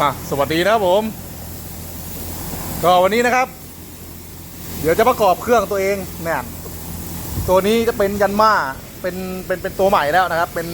อะสวัสดีนะครับผม ก็วันนี้นะครับ เดี๋ยวจะประกอบเครื่องตัวเองเนี่ยตัวนี้จะเป็นยันมาเป็นเป็นเป็นตัวใหม่แล้วนะครับ เป็น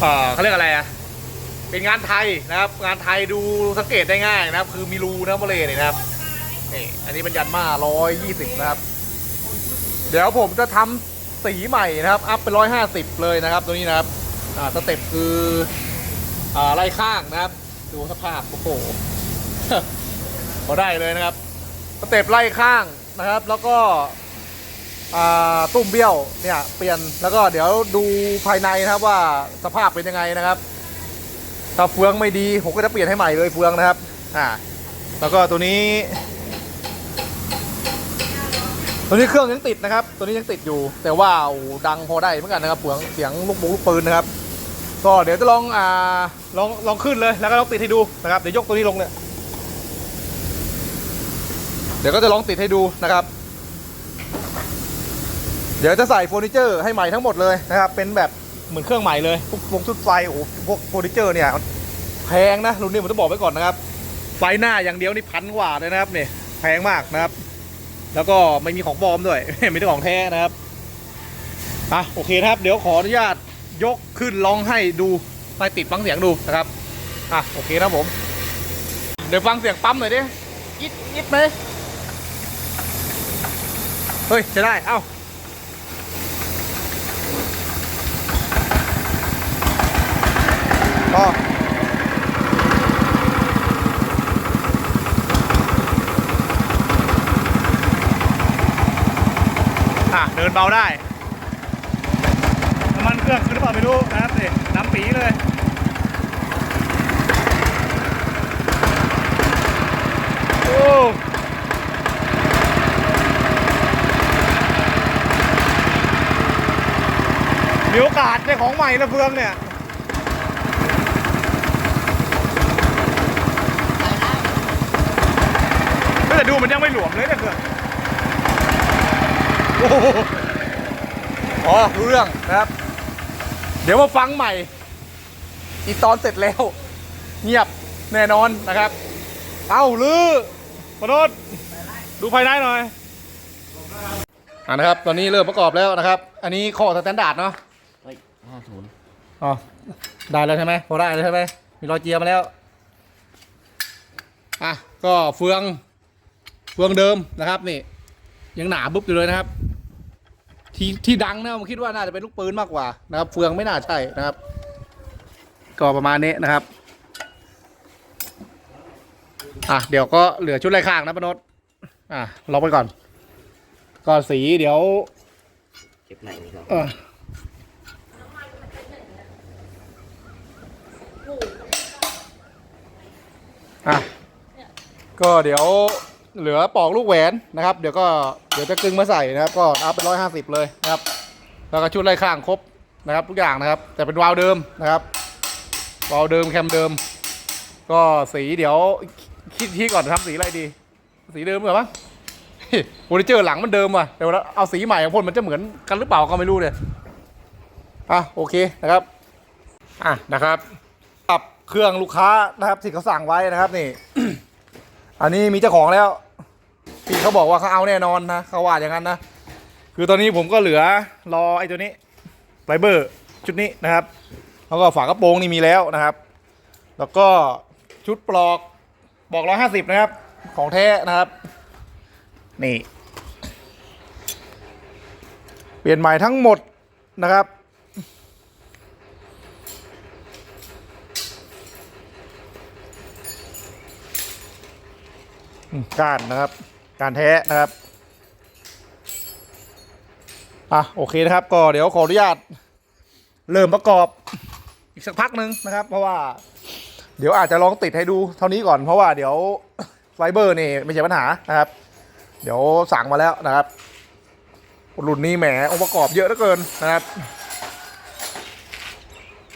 เอ่อเขาเรียกอะไรอะเป็นงานไทยนะครับ งานไทยดูสังเกตได้ง่ายนะครับ คือมีรูนะครับมาเลยนี่นะครับนี่อันนี้เป็นยันมาร้อยยี่สิบนะครับ เดี๋ยวผมจะทำสีใหม่นะครับ อัพเป็นร้อยห้าสิบเลยนะครับ ตัวนี้นะครับอ่าสเต็ปคือ ไล่ข้างนะครับ ดูสภาพโอ้โหพอได้เลยนะครับสเต็ปไล่ข้างนะครับ แล้วก็ตุ้มเบี้ยวเนี่ยเปลี่ยนแล้วก็เดี๋ยวดูภายในนะครับว่าสภาพเป็นยังไงนะครับถ้าเฟืองไม่ดีผมก็จะเปลี่ยนให้ใหม่เลยเฟืองนะครับอ่าแล้วก็ตัวนี้ ตัวนี้เครื่องยังติดนะครับ ตัวนี้ยังติดอยู่ แต่ว่าดังพอได้เหมือนกันนะครับเสียงเสียงลูกบุลูกปืนนะครับ ก็เดี๋ยวจะลองอ่าลองลองขึ้นเลยแล้วก็ลองติดให้ดูนะครับเดี๋ยวยกตัวนี้ลงเนี่ยเดี๋ยวก็จะลองติดให้ดูนะครับ เดี๋ยวจะใส่เฟอร์นิเจอร์ให้ใหม่ทั้งหมดเลยนะครับ เป็นแบบเหมือนเครื่องใหม่เลยพวกวงชุดไฟโอ้โหพวกเฟอร์นิเจอร์เนี่ยแพงนะรุ่นนี้ผมต้องบอกไว้ก่อนนะครับ ไฟหน้าอย่างเดียวนี่พันกว่าเลยนะครับเนี่ยแพงมากนะครับ แล้วก็ไม่มีของปลอมด้วยไม่ได้ของแท้นะครับอะโอเคนะครับ เดี๋ยวขออนุญาต ยกขึ้นลองให้ดูไปติดฟังเสียงดูนะครับอะโอเคนะผม เดี๋ยวฟังเสียงปั๊มหน่อยดิอิดอิดไหมเฮ้ยจะได้เอ้าก็อะเดินเบาได้ น้ำมันเครื่องขึ้นหรือเปล่าไม่รู้นะครับนี่น้ำปีเลยโอ้มีโอกาสได้ของใหม่นะเฟืองเนี่ยแต่ดูมันยังไม่หลวมเลยนะเฟืองโอ้โหอ๋อรู้เรื่องนะครับ เดี๋ยวมาฟังใหม่ อีกตอนเสร็จแล้ว เงียบแน่นอนนะครับ เอ้าลือปนดดูภายในหน่อยอ่านะครับ ตอนนี้เริ่มประกอบแล้วนะครับ อันนี้ข้อสแตนดาร์ดเนาะเฮ้ยห้าศูนย์อ๋อได้แล้วใช่ไหมพอได้แล้วใช่ไหมมีรอยเจียมาแล้วอะก็เฟืองเฟืองเดิมนะครับนี่ ยังหนาบุ๊บอยู่เลยนะครับ ที่ที่ดังนะผมคิดว่าน่าจะเป็นลูกปืนมากกว่านะครับ เฟืองไม่น่าใช่นะครับ ก็ประมาณนี้นะครับอะเดี๋ยวก็เหลือชุดไรข้างนะปนดอะรอไปก่อน ก็สีเดี๋ยวเก็บไหนนี่ครับเอออะก็เดี๋ยว เหลือปอกลูกแหวนนะครับ เดี๋ยวก็เดี๋ยวจะกึ่งมาใส่นะครับ ก็อัพเป็นร้อยห้าสิบเลยนะครับ แล้วก็ชุดไล่ข้างครบนะครับ ทุกอย่างนะครับ แต่เป็นวาล์วเดิมนะครับวาล์วเดิมแคมเดิม ก็สีเดี๋ยวคิดที่ก่อนทำสีอะไรดี สีเดิมเหรอปะเฟอริเจอร์หลังมันเดิมว่ะแต่ว่าเอาสีใหม่ของพ่นมันจะเหมือนกันหรือเปล่าก็ไม่รู้เนี่ยอะโอเคนะครับอะนะครับปรับเครื่องลูกค้านะครับที่เขาสั่งไว้นะครับนี่ อันนี้มีเจ้าของแล้ว พี่เขาบอกว่าเขาเอาแน่นอนนะเขาว่าอย่างนั้นนะ คือตอนนี้ผมก็เหลือรอไอ้ตัวนี้ไฟเบอร์ชุดนี้นะครับ แล้วก็ฝากระโปรงนี่มีแล้วนะครับ แล้วก็ชุดปลอกบอกร้อยห้าสิบนะครับ ของแท้นะครับ นี่ เปลี่ยนใหม่ทั้งหมดนะครับก้านนะครับ การแท้นะครับอะโอเคนะครับก็เดี๋ยวขออนุญาตเริ่มประกอบอีกสักพักหนึ่งนะครับ เพราะว่า เดี๋ยวอาจจะลองติดให้ดูเท่านี้ก่อนเพราะว่าเดี๋ยวไฟเบอร์นี่ไม่ใช่ปัญหานะครับ เดี๋ยวสั่งมาแล้วนะครับรุ่นนี้แหมองค์ประกอบเยอะเหลือเกินนะครับ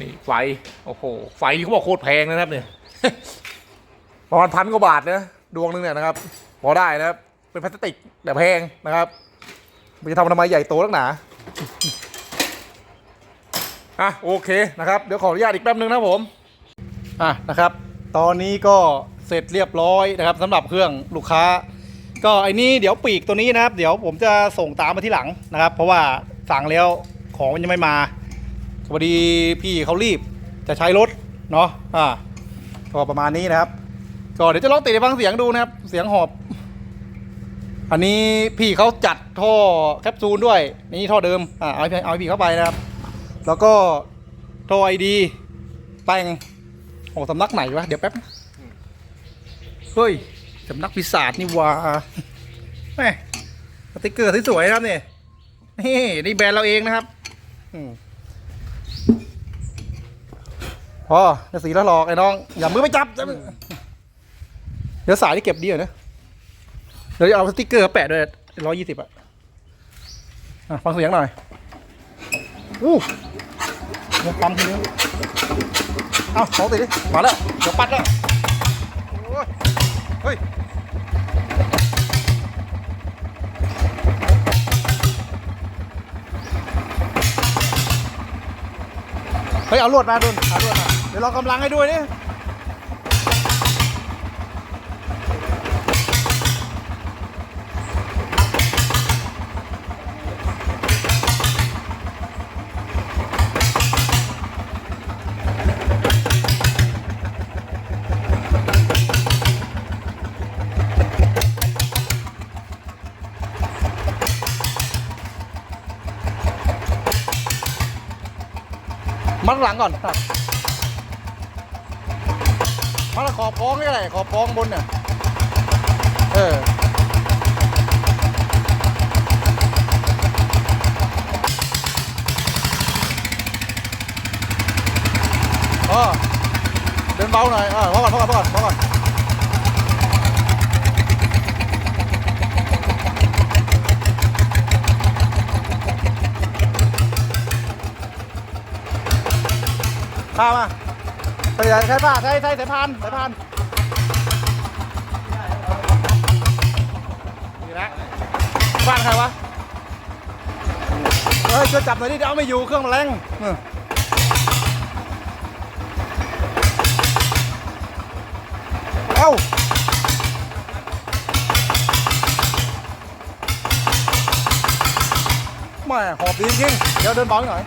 นี่ไฟโอ้โหไฟเขาบอกโคตรแพงนะครับเนี่ยประมาณพันกว่าบาทนะดวงหนึงเนี่ยนะครับ พอได้นะครับ เป็นพลาสติกแต่แพงนะครับมันจะทำทำไมใหญ่โตนักหนาอะโอเคนะครับ เดี๋ยวขออนุญาตอีกแป๊บนึงนะผมอะนะครับ ตอนนี้ก็เสร็จเรียบร้อยนะครับสำหรับเครื่องลูกค้า ก็ไอ้นี่เดี๋ยวปีกตัวนี้นะครับ เดี๋ยวผมจะส่งตามมาที่หลังนะครับ เพราะว่าสั่งแล้วของมันยังไม่มาพอดีพี่เขารีบจะใช้รถเนาะอ่าก็ประมาณนี้นะครับ ก็เดี๋ยวจะลองติดฟังเสียงดูนะครับ เสียงหอบ อันนี้พี่เขาจัดท่อแคปซูลด้วย นี่ท่อเดิม อ่าเอาเอาพี่เข้าไปนะครับ แล้วก็ท่อไอดีแต่งโอ้สำนักไหนวะ เดี๋ยวแป๊บ เฮ้ยสำนักปีศาจนี่ว่าแม่สติกเกอร์สวยๆนะครับนี่ยนี่นี่แบรนด์เราเองนะครับอืมพอจะสีล้วหลอกไอ้น้อง อย่ามือไปจับจับ เดี๋ยวสายที่เก็บดีเหรอนะเดี๋ยวจะเอาสติกเกอร์แปะด้วยร้อยยี่สิบอะอะฟังเสียงหน่อยอู้เดี๋ยวปั๊มทีนี้เอ้าของติดดิมาแล้ว เดี๋ยวปัดแล้วโอ้ยเฮ้ยเฮ้ยเอาลวดมาดุนเอาลวดมา เดี๋ยวเรากำลังให้ด้วยนี่ มัดหลังก่อนครับมัดขอบพ้องนี่แหละขอบพ้องบนเนี่ยเอออ๋อเดินเบาหน่อยอ่าพอก่อนพอก่อนพอก่อนพอก่อน ผ้ามาใส่ใช้ผ้าใช้ใช้สายพานสายพานนี่นะบ้านใครวะเฮ้ยช่วยจับหน่อยดิเดี๋ยวเอาไม่อยู่เครื่องมันแรงเอ้าแม่หอบดีจริงเดี๋ยวเดินเบาหน่อย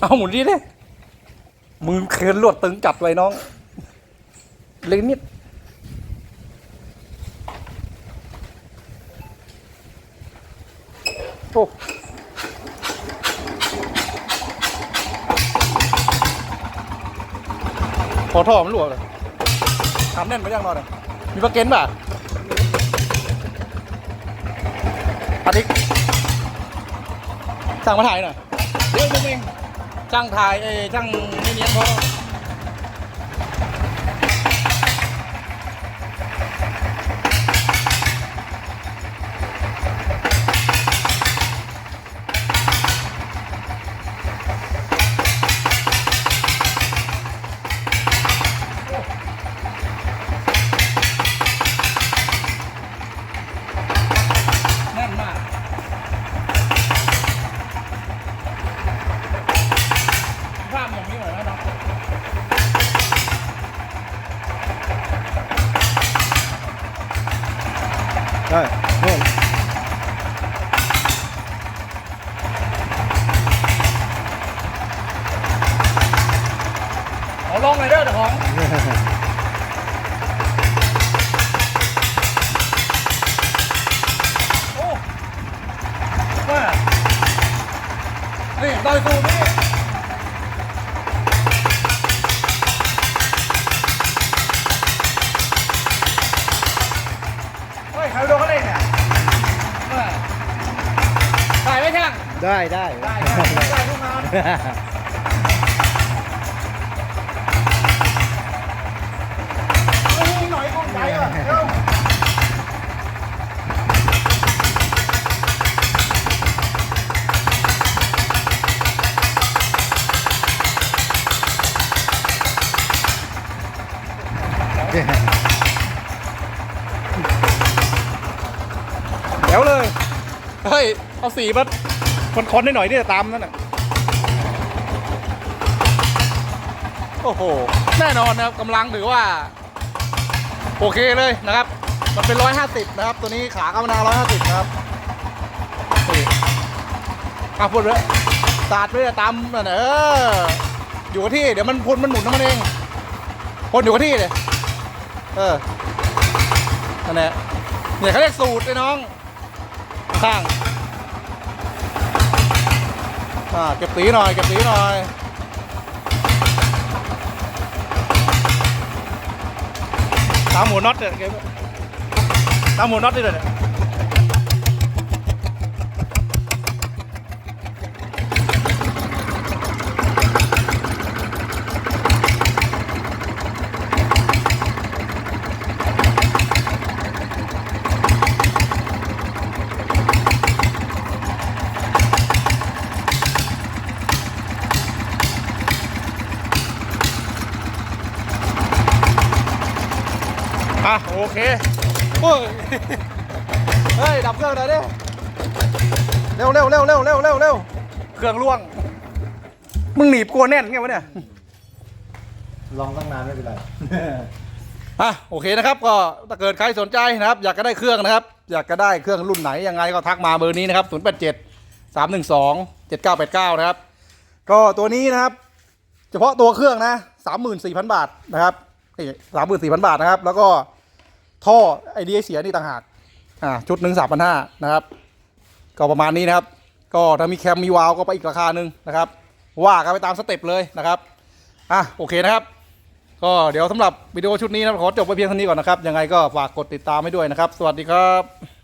เอาหมุนดีดิมือเคินลวดตึงจัดไว้น้อง เล็กนิด โอ้ขอท่อมันหลวกเลยทำแน่นไปยังนอนเลยมีปลาเก็นป่ะอาทิกสั่งมาถ่ายหน่อยเดี๋ยวผมเอง ช่างถ่ายเอ้ยช่างไม่เนียนพอแใช่โน่นเอาลงเลยเได้ได้ได้ไอาหน่อยขงใจก่อเร็วแวเลย เฮ้ย เอาสีมา คนๆได้หน่อยดิตามนั่นน่ะโอ้โห แน่นอนนะครับกำลังถือว่า โอเคเลยนะครับ มันเป็นร้อยห้าสิบนะครับ ตัวนี้ขากำมะนาวร้อยห้าสิบนะครับนี่อะพูดเลยตาดไปเลยตามนั่นน่ะเอออยู่กับที่ เดี๋ยวมันพุนมันหมุนของมันเองพนอยู่กับที่เลยเออนั่นแหละเนี่ยเขาเรียกสูตรเลยน้อง ข้าง อ่าเก็บสีหน่อยเก็บสีหน่อย ตามหมูน็อตเนี่ยเก็บตามหมูน็อตนี่เลยเนี่ยอะโอ เคโอ้ยเฮ้ย ดับเครื่องหน่อยดิเร็วเร็วเร็วเร็วเร็วเร็วเร็วเครื่องล่วง มึงหนีบกลัวแน่นไงวะเนี่ย ลองตั้งนานไม่เป็นไร อะโอเคนะครับ ก็ถ้าเกิดใครสนใจนะครับ อยากจะได้เครื่องนะครับ อยากจะได้เครื่องรุ่นไหนยังไงก็ทักมาเบอร์นี้นะครับ 0 8 7 3 1 2 7 9 8 9 นะครับ ก็ตัวนี้นะครับ เฉพาะตัวเครื่องนะ 34,000 บาทนะครับสามหมื่นสี่พันบาทนะครับ แล้วก็ ท่อไอเดียเสียนี่ต่างหากอ่าชุดหนึ่งสามพันห้านะครับ ก็ประมาณนี้นะครับ ก็ถ้ามีแคมมีวาล์วก็ไปอีกราคาหนึ่งนะครับ ว่ากันไปตามสเต็ปเลยนะครับอะโอเคนะครับ ก็เดี๋ยวสำหรับวิดีโอชุดนี้นะขอจบไปเพียงเท่านี้ก่อนนะครับยังไงก็ฝากกดติดตามให้ด้วยนะครับ สวัสดีครับ